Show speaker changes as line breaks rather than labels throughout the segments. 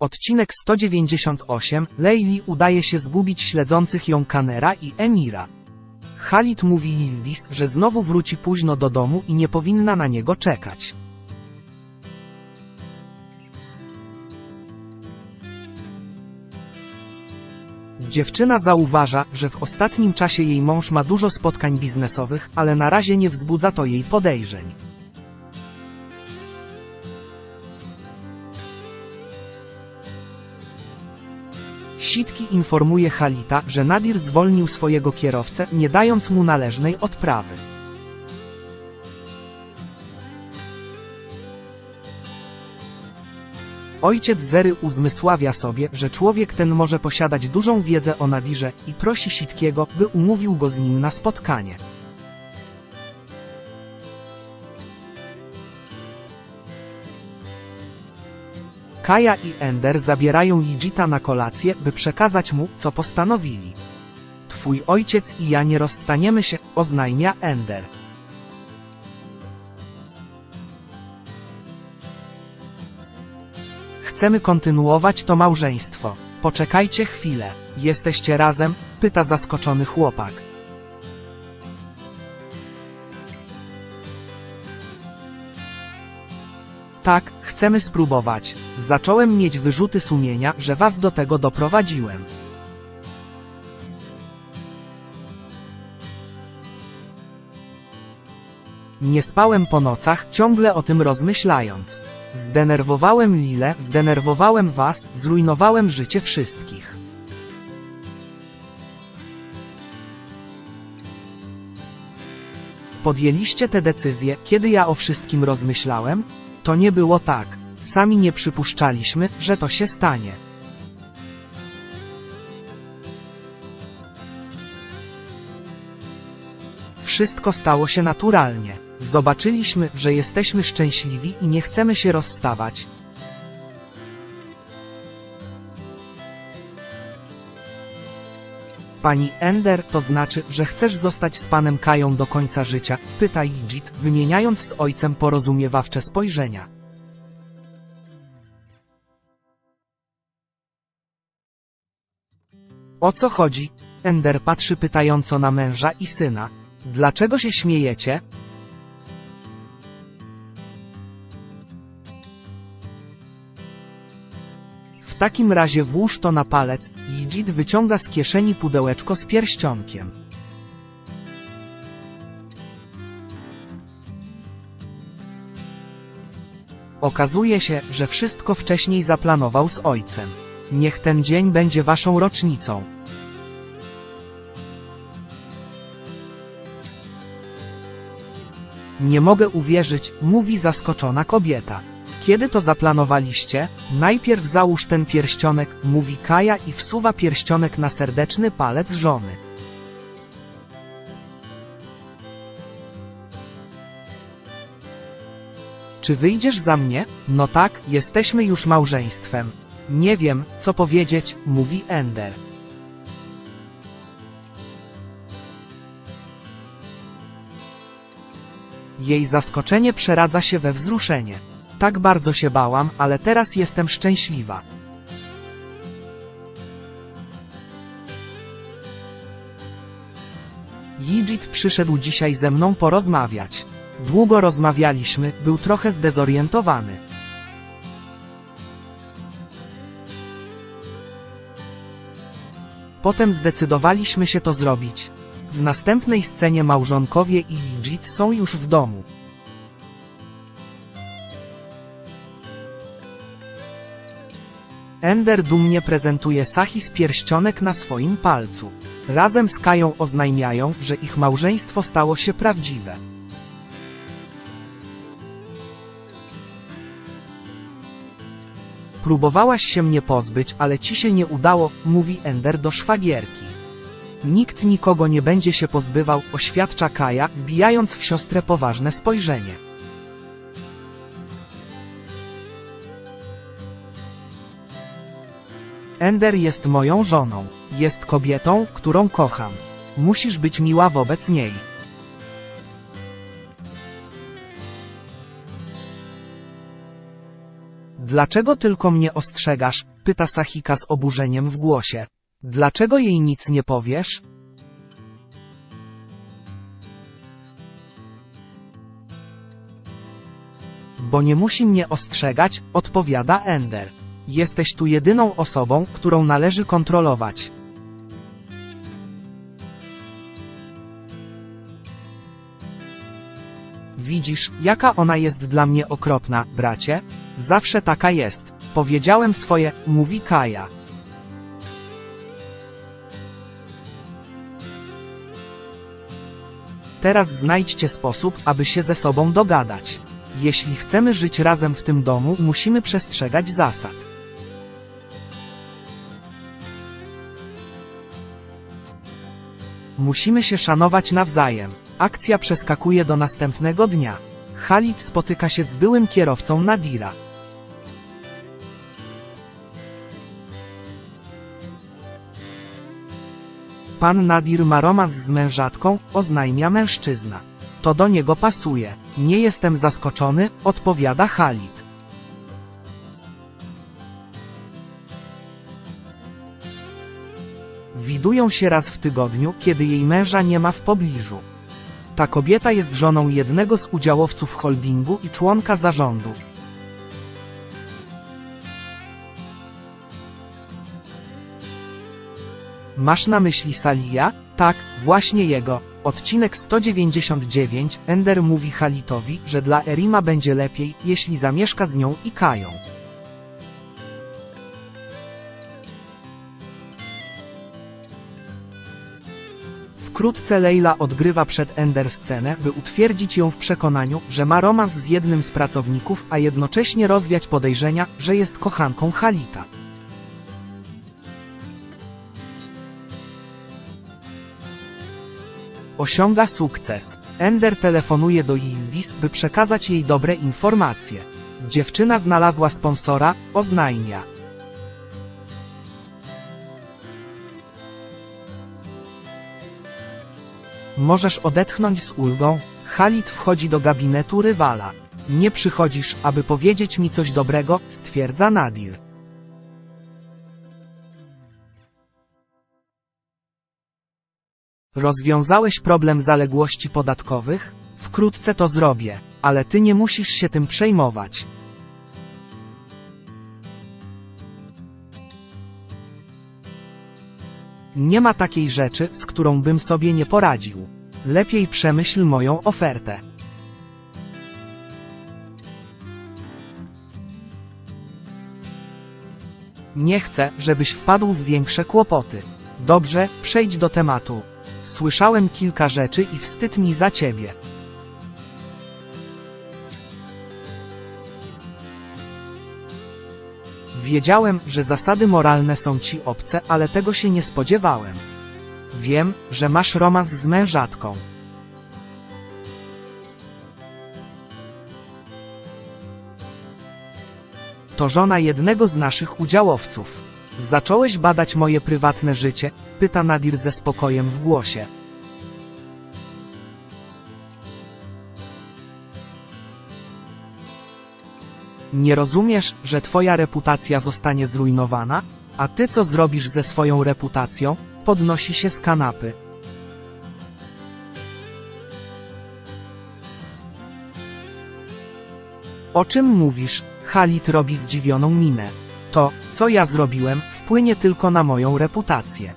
Odcinek 198. Leili udaje się zgubić śledzących ją Kanera i Emira. Khalid mówi Yildiz, że znowu wróci późno do domu i nie powinna na niego czekać. Dziewczyna zauważa, że w ostatnim czasie jej mąż ma dużo spotkań biznesowych, ale na razie nie wzbudza to jej podejrzeń. Sitki informuje Halita, że Nadir zwolnił swojego kierowcę, nie dając mu należnej odprawy. Ojciec Zery uzmysławia sobie, że człowiek ten może posiadać dużą wiedzę o Nadirze i prosi Sitkiego, by umówił go z nim na spotkanie. Kaja i Ender zabierają Yijita na kolację, by przekazać mu, co postanowili. Twój ojciec i ja nie rozstaniemy się, oznajmia Ender. Chcemy kontynuować to małżeństwo. Poczekajcie chwilę. Jesteście razem? pyta zaskoczony chłopak. Tak, chcemy spróbować. Zacząłem mieć wyrzuty sumienia, że was do tego doprowadziłem. Nie spałem po nocach, ciągle o tym rozmyślając. Zdenerwowałem Lilę, zdenerwowałem was, zrujnowałem życie wszystkich. Podjęliście tę decyzję, kiedy ja o wszystkim rozmyślałem? To nie było tak. Sami nie przypuszczaliśmy, że to się stanie. Wszystko stało się naturalnie. Zobaczyliśmy, że jesteśmy szczęśliwi i nie chcemy się rozstawać. Pani Ender, to znaczy, że chcesz zostać z panem Kają do końca życia? Pyta Yijit, wymieniając z ojcem porozumiewawcze spojrzenia. O co chodzi? Ender patrzy pytająco na męża i syna. Dlaczego się śmiejecie? Takim razie włóż to na palec, Yijit wyciąga z kieszeni pudełeczko z pierścionkiem. Okazuje się, że wszystko wcześniej zaplanował z ojcem. Niech ten dzień będzie waszą rocznicą. Nie mogę uwierzyć, mówi zaskoczona kobieta. Kiedy to zaplanowaliście? Najpierw załóż ten pierścionek, mówi Kaja i wsuwa pierścionek na serdeczny palec żony. Czy wyjdziesz za mnie? No tak, jesteśmy już małżeństwem. Nie wiem, co powiedzieć, mówi Ender. Jej zaskoczenie przeradza się we wzruszenie. Tak bardzo się bałam, ale teraz jestem szczęśliwa. Yijit przyszedł dzisiaj ze mną porozmawiać. Długo rozmawialiśmy, był trochę zdezorientowany. Potem zdecydowaliśmy się to zrobić. W następnej scenie małżonkowie i Yijit są już w domu. Ender dumnie prezentuje Sahis pierścionek na swoim palcu. Razem z Kają oznajmiają, że ich małżeństwo stało się prawdziwe. Próbowałaś się mnie pozbyć, ale ci się nie udało, mówi Ender do szwagierki. Nikt nikogo nie będzie się pozbywał, oświadcza Kaja, wbijając w siostrę poważne spojrzenie. Ender jest moją żoną. Jest kobietą, którą kocham. Musisz być miła wobec niej. Dlaczego tylko mnie ostrzegasz? pyta Sahika z oburzeniem w głosie. Dlaczego jej nic nie powiesz? Bo nie musi mnie ostrzegać, odpowiada Ender. Jesteś tu jedyną osobą, którą należy kontrolować. Widzisz, jaka ona jest dla mnie okropna, bracie? Zawsze taka jest. Powiedziałem swoje, mówi Kaja. Teraz znajdźcie sposób, aby się ze sobą dogadać. Jeśli chcemy żyć razem w tym domu, musimy przestrzegać zasad. Musimy się szanować nawzajem. Akcja przeskakuje do następnego dnia. Khalid spotyka się z byłym kierowcą Nadira. Pan Nadir ma romans z mężatką, oznajmia mężczyzna. To do niego pasuje. Nie jestem zaskoczony, odpowiada Khalid. Widują się raz w tygodniu, kiedy jej męża nie ma w pobliżu. Ta kobieta jest żoną jednego z udziałowców holdingu i członka zarządu. Masz na myśli Salia? Tak, właśnie jego. Odcinek 199. Ender mówi Halitowi, że dla Erima będzie lepiej, jeśli zamieszka z nią i Kają. Wkrótce Leila odgrywa przed Ender scenę, by utwierdzić ją w przekonaniu, że ma romans z jednym z pracowników, a jednocześnie rozwiać podejrzenia, że jest kochanką Halita. Osiąga sukces. Ender telefonuje do Yildiz, by przekazać jej dobre informacje. Dziewczyna znalazła sponsora, oznajmia. Możesz odetchnąć z ulgą. Khalid wchodzi do gabinetu rywala. Nie przychodzisz, aby powiedzieć mi coś dobrego, stwierdza Nadir. Rozwiązałeś problem zaległości podatkowych? Wkrótce to zrobię, ale ty nie musisz się tym przejmować. Nie ma takiej rzeczy, z którą bym sobie nie poradził. Lepiej przemyśl moją ofertę. Nie chcę, żebyś wpadł w większe kłopoty. Dobrze, przejdź do tematu. Słyszałem kilka rzeczy i wstyd mi za ciebie. Wiedziałem, że zasady moralne są ci obce, ale tego się nie spodziewałem. Wiem, że masz romans z mężatką. To żona jednego z naszych udziałowców. Zacząłeś badać moje prywatne życie? Pyta Nadir ze spokojem w głosie. Nie rozumiesz, że twoja reputacja zostanie zrujnowana? A ty co zrobisz ze swoją reputacją? Podnosi się z kanapy. O czym mówisz? Khalid robi zdziwioną minę. To, co ja zrobiłem, wpłynie tylko na moją reputację.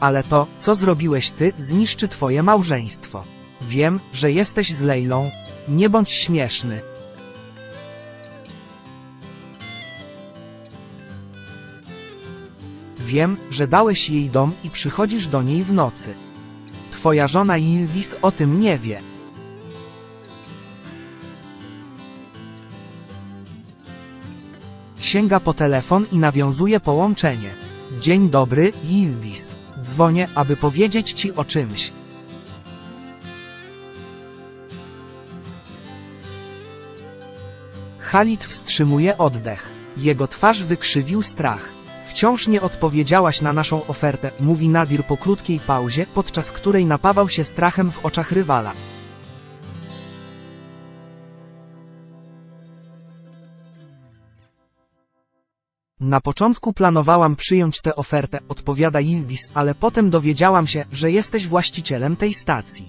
Ale to, co zrobiłeś ty, zniszczy twoje małżeństwo. Wiem, że jesteś z Lejlą. Nie bądź śmieszny. Wiem, że dałeś jej dom i przychodzisz do niej w nocy. Twoja żona Yildiz o tym nie wie. Sięga po telefon i nawiązuje połączenie. Dzień dobry, Yildiz. Dzwonię, aby powiedzieć ci o czymś. Khalid wstrzymuje oddech. Jego twarz wykrzywił strach. Wciąż nie odpowiedziałaś na naszą ofertę, mówi Nadir po krótkiej pauzie, podczas której napawał się strachem w oczach rywala. Na początku planowałam przyjąć tę ofertę, odpowiada Yildiz, ale potem dowiedziałam się, że jesteś właścicielem tej stacji.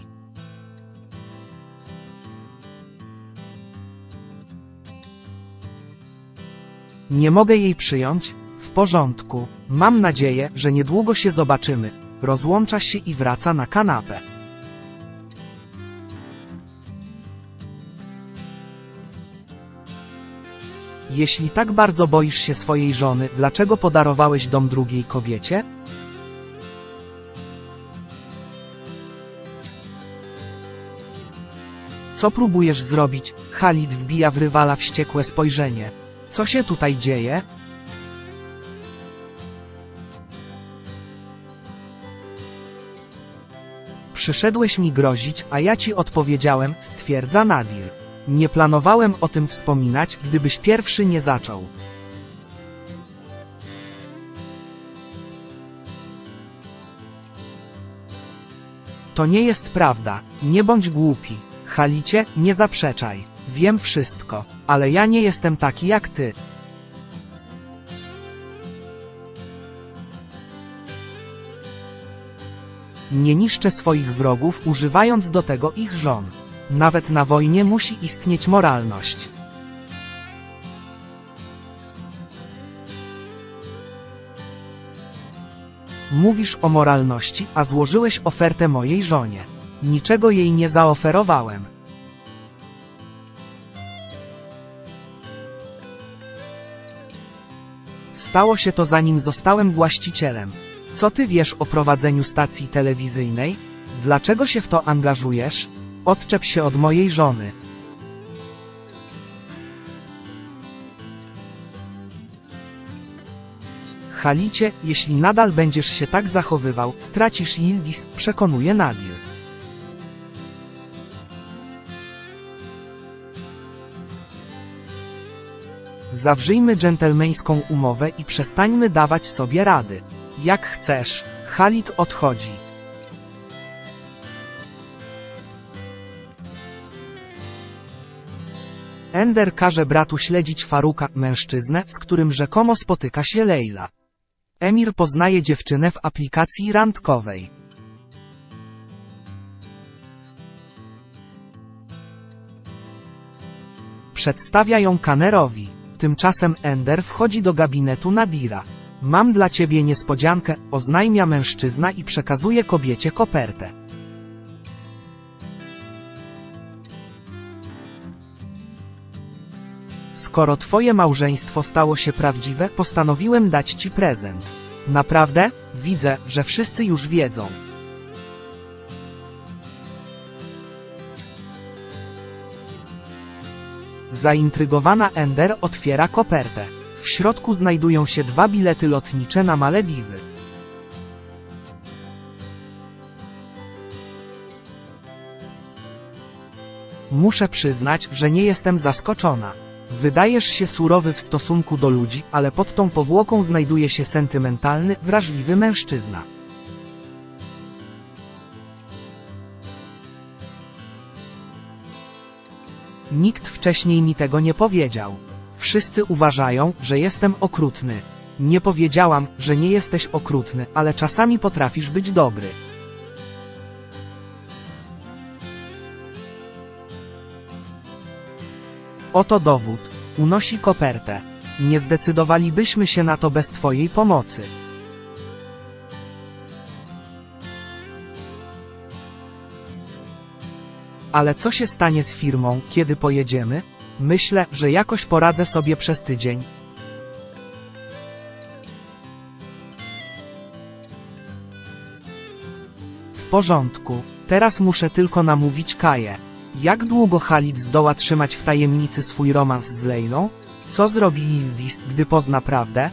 Nie mogę jej przyjąć? W porządku. Mam nadzieję, że niedługo się zobaczymy. Rozłącza się i wraca na kanapę. Jeśli tak bardzo boisz się swojej żony, dlaczego podarowałeś dom drugiej kobiecie? Co próbujesz zrobić? Khalid wbija w rywala wściekłe spojrzenie. Co się tutaj dzieje? Przyszedłeś mi grozić, a ja ci odpowiedziałem, stwierdza Nadir. Nie planowałem o tym wspominać, gdybyś pierwszy nie zaczął. To nie jest prawda, nie bądź głupi. Halicie, nie zaprzeczaj. Wiem wszystko, ale ja nie jestem taki jak ty. Nie niszczę swoich wrogów, używając do tego ich żon. Nawet na wojnie musi istnieć moralność. Mówisz o moralności, a złożyłeś ofertę mojej żonie. Niczego jej nie zaoferowałem. Stało się to zanim zostałem właścicielem. Co ty wiesz o prowadzeniu stacji telewizyjnej? Dlaczego się w to angażujesz? Odczep się od mojej żony. Halicie, jeśli nadal będziesz się tak zachowywał, stracisz Yildiz, przekonuje Nadir. Zawrzyjmy dżentelmeńską umowę i przestańmy dawać sobie rady. Jak chcesz. Khalid odchodzi. Ender każe bratu śledzić Faruka, mężczyznę, z którym rzekomo spotyka się Leila. Emir poznaje dziewczynę w aplikacji randkowej. Przedstawia ją Kanerowi. Tymczasem Ender wchodzi do gabinetu Nadira. Mam dla ciebie niespodziankę, oznajmia mężczyzna i przekazuje kobiecie kopertę. Skoro twoje małżeństwo stało się prawdziwe, postanowiłem dać ci prezent. Naprawdę? Widzę, że wszyscy już wiedzą. Zaintrygowana Ender otwiera kopertę. W środku znajdują się dwa bilety lotnicze na Malediwy. Muszę przyznać, że nie jestem zaskoczona. Wydajesz się surowy w stosunku do ludzi, ale pod tą powłoką znajduje się sentymentalny, wrażliwy mężczyzna. Nikt wcześniej mi tego nie powiedział. Wszyscy uważają, że jestem okrutny. Nie powiedziałam, że nie jesteś okrutny, ale czasami potrafisz być dobry. Oto dowód. Unosi kopertę. Nie zdecydowalibyśmy się na to bez Twojej pomocy. Ale co się stanie z firmą, kiedy pojedziemy? Myślę, że jakoś poradzę sobie przez tydzień. W porządku. Teraz muszę tylko namówić Kaję. Jak długo Khalid zdoła trzymać w tajemnicy swój romans z Leilą? Co zrobi Yildiz, gdy pozna prawdę?